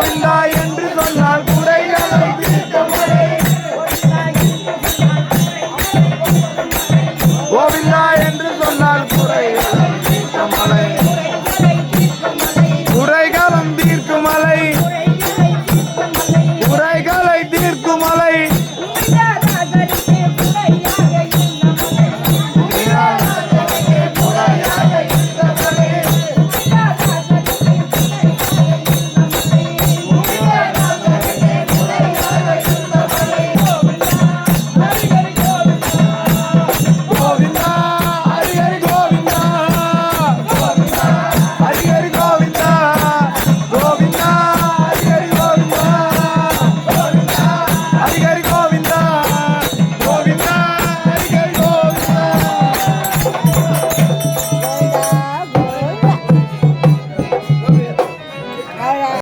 గోవిందా